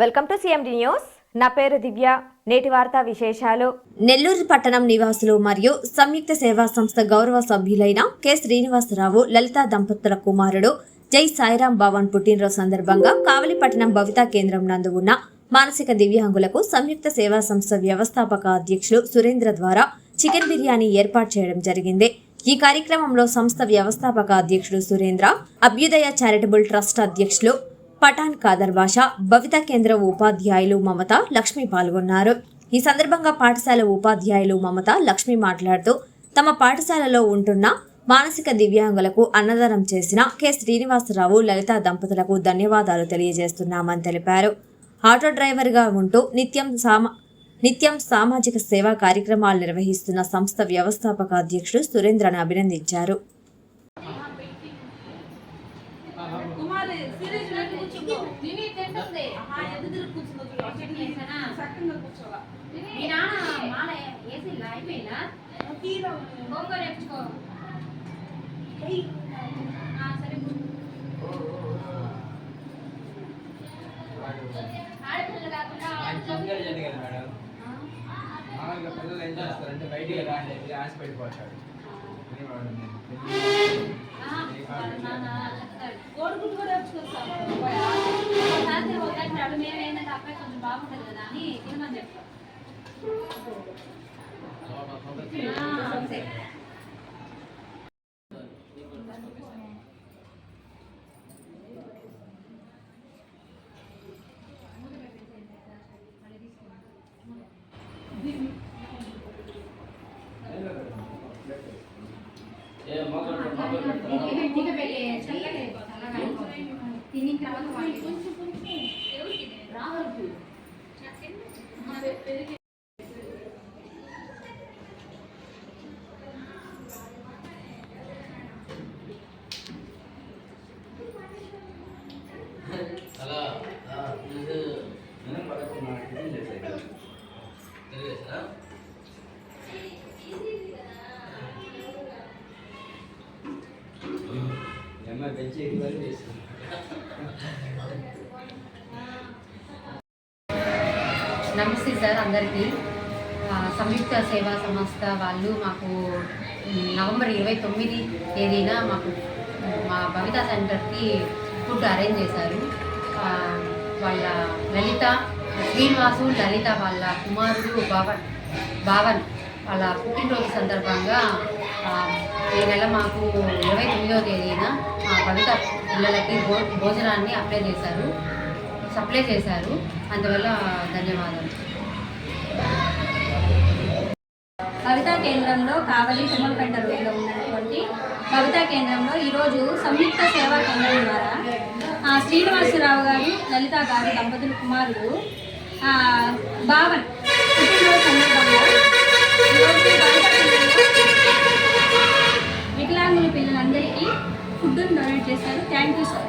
Welcome to CMD news నా పేరు దివ్య. నేటి వార్తా విశేషాలు. నెల్లూరు పట్టణం నివాసులు మరియు సంయుక్త సేవా సంస్థ గౌరవ సభ్యులైన కె. శ్రీనివాసరావు లలిత దంపతుల కుమారుడు జై సాయిరాం భవన్ పుట్టినరోజు సందర్భంగా కావలిపట్టణం భవితా కేంద్రం నందు ఉన్న మానసిక దివ్యాంగులకు సంయుక్త సేవా సంస్థ వ్యవస్థాపక అధ్యక్షులు సురేంద్ర ద్వారా చికెన్ బిర్యానీ ఏర్పాటు చేయడం జరిగింది. ఈ కార్యక్రమంలో సంస్థ వ్యవస్థాపక అధ్యక్షుడు సురేంద్ర అభ్యుదయ చారిటబుల్ ట్రస్ట్ అధ్యక్షులు పఠాన్ కాదర్ భాష భవిత కేంద్ర ఉపాధ్యాయులు మమత లక్ష్మి పాల్గొన్నారు. ఈ సందర్భంగా పాఠశాల ఉపాధ్యాయులు మమత లక్ష్మి మాట్లాడుతూ తమ పాఠశాలలో ఉంటున్న మానసిక దివ్యాంగులకు అన్నదానం చేసిన కె. శ్రీనివాసరావు లలిత దంపతులకు ధన్యవాదాలు తెలియజేస్తున్నామని తెలిపారు. ఆటో డ్రైవర్గా ఉంటూ నిత్యం సామా నిత్యం సామాజిక సేవా కార్యక్రమాలు నిర్వహిస్తున్న సంస్థ వ్యవస్థాపక అధ్యక్షుడు సురేంద్రను అభినందించారు. కుమారి సిరీస్లో కూర్చుందో. తిని తింటుంది ఆ ఎదురు కూర్చుందో చక్కగా కూర్చోవా. మీ నాన్న మాల వేసి అయిపోయిందా? గోంగూర వేపించుకో ఆ, సరే ఆడపిల్లలు కాకుండా మేడం? మామూలుగా పిల్లలు ఏం చేస్తారంటే బయటికి రాండి అని ఆశ పడిపోతాడు బాగుంటుంది కదా అని తినమని చెప్తాం ఆ, అంతే చల్లగా అయిపోతుంది. తిని తర్వాత వాళ్ళు రాహుల్కి అలా ఆ, ఇది నేను పడుకున్నా టిఫిన్ నమస్తే సార్ అందరికీ. సంయుక్త సేవా సంస్థ వాళ్ళు మాకు నవంబర్ ఇరవై తొమ్మిది తేదీన మాకు మా భవిత సెంటర్కి ఫుడ్ అరేంజ్ చేశారు. వాళ్ళ లలిత శ్రీనివాసు లలిత వాళ్ళ కుమారుడు భవన్ భావన్ వాళ్ళ పుట్టినరోజు సందర్భంగా ఈ నెల మాకు ఇరవై తొమ్మిదవ తేదీన మా భవిత పిల్లలకి భో భోజనాన్ని అప్లై చేశారు. సప్లై చేశారు. అందువల్ల ధన్యవాదాలు. కవితా కేంద్రంలో కావలి తుమ్మలపేట రోడ్లో ఉన్నటువంటి కవితా కేంద్రంలో ఈరోజు సంయుక్త సేవా కేంద్రం ద్వారా శ్రీనివాసరావు గారు లలిత గారు దంపతుల కుమారుడు ఆ, భావన్ పుట్టినరోజు సందర్భంగా వికలాంగుల పిల్లలందరికీ ఫుడ్ని డొనేట్ చేశారు. Thank you sir.